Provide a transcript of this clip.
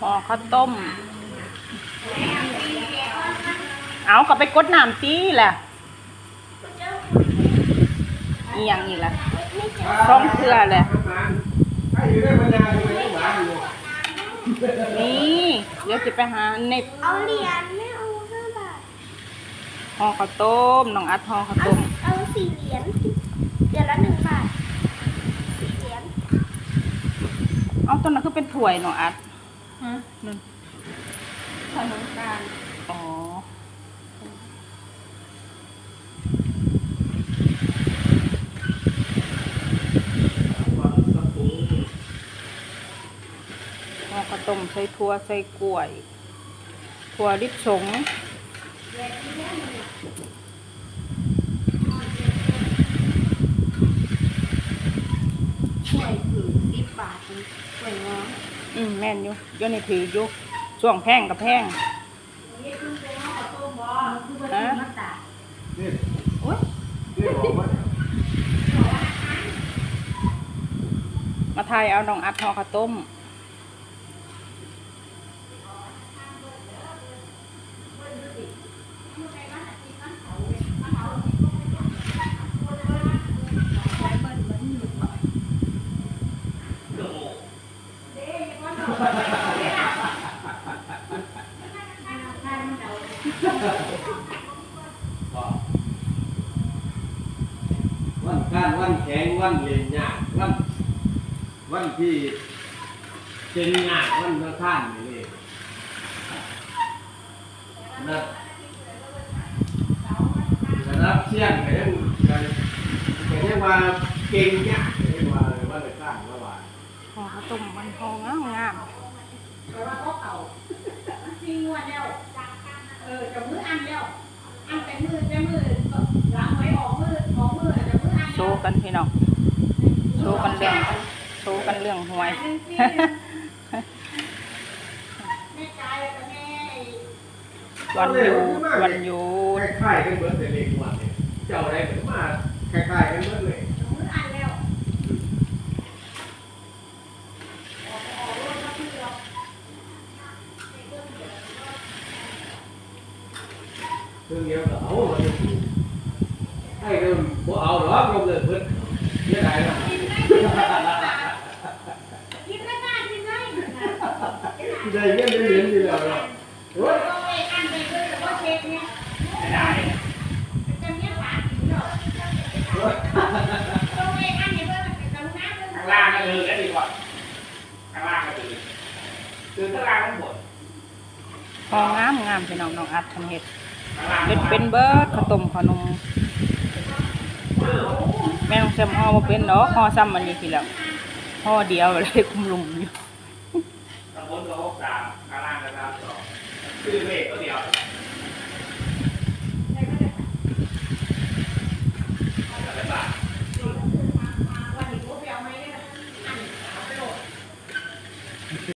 ห่อข้าวต้ม เอาก็ไปกดน้ำตีแหละอีหยังอีกล่ะส้มเกลือเลยให้อยู่ได้มานานทำไมต้องหวานอยู่นี่เดี๋ยวจะไปหาในเอาเหรียญไม่เอาห้าบาทห่อข้าวต้มน้องอัดห่อข้าวเอาต้มเอาสี่เหรียญเหรียญละหนึ่งบาทสี่เหรียญ เอา ต้นนั้นคือเป็นถ้วยน้องอัดฮะนั่นขนมตาลอ๋อห่อข้าวต้มใส่ถั่วใส่กล้วยถั่วลิบสง ช่วยถือสิบบาท เป็นช่วยง้ออืมแม่นอยู่เดี๋ยวนี้ถืออยู่ช่วงแพงกับแพงฮะมาตากนี่โอ๊ยนี่บอกว่ามาทายเอาน้องอัดห่อข้าวต้ม วันการวันแข็งวันเล่นยากวันวันที่เป็นยากวันละท่านนี่เลยนะรับเชี่ยงก็ยังก็ยังว่าเก่งยากก็ยังว่าว่าละท่านว่าว่าห่อข้าวต้มมันห่องามงามมีงวดแล้ว เออจะมืออันแล้วอันแต่มือแต่มือหลังไว้ออกมือออกมือจะมืออันโชว์กันพี่น้องโชว์กันเรื่องโชว์กันเรื่องหวยหนึ่งสี่แม่กายกับแม่วันหยุดวันหยุคดล้ายๆกันเบิดแต่เล็กวันเนี่ยเจ้าอะไรเหมือนมาคล้ายๆกันเบิดเลย มืออันแล้ว เรื่องเดียวก็เอาเลยให้ก็บ่เอาหรอกลงเลยเพิ่นไม่ได้นะกินไม่ได้กินไม่ได้ เด้เหรียญดีแล้วเนาะโอ้ยตัวเองอันไปเลยแต่ว่าเช็คเนี่ยไม่ได้จะเนี้ยฝาถึงเนาะโอ้ยตัวเองอันเนี่ยเพื่อนเป็นกรุณาเพื่อนแม่งามงามอ้อเป็นเนเบิร์ดข้าวต้มขนมแม่ต้องแซมห่อมาเป็นเนาะห่อซ้ำมันนี้ทีแล้วห่อเดียวเลยคุมลุมอยู่ตะบนก็หกสามข้างล่างก็สามสองคือเลขก็เดียว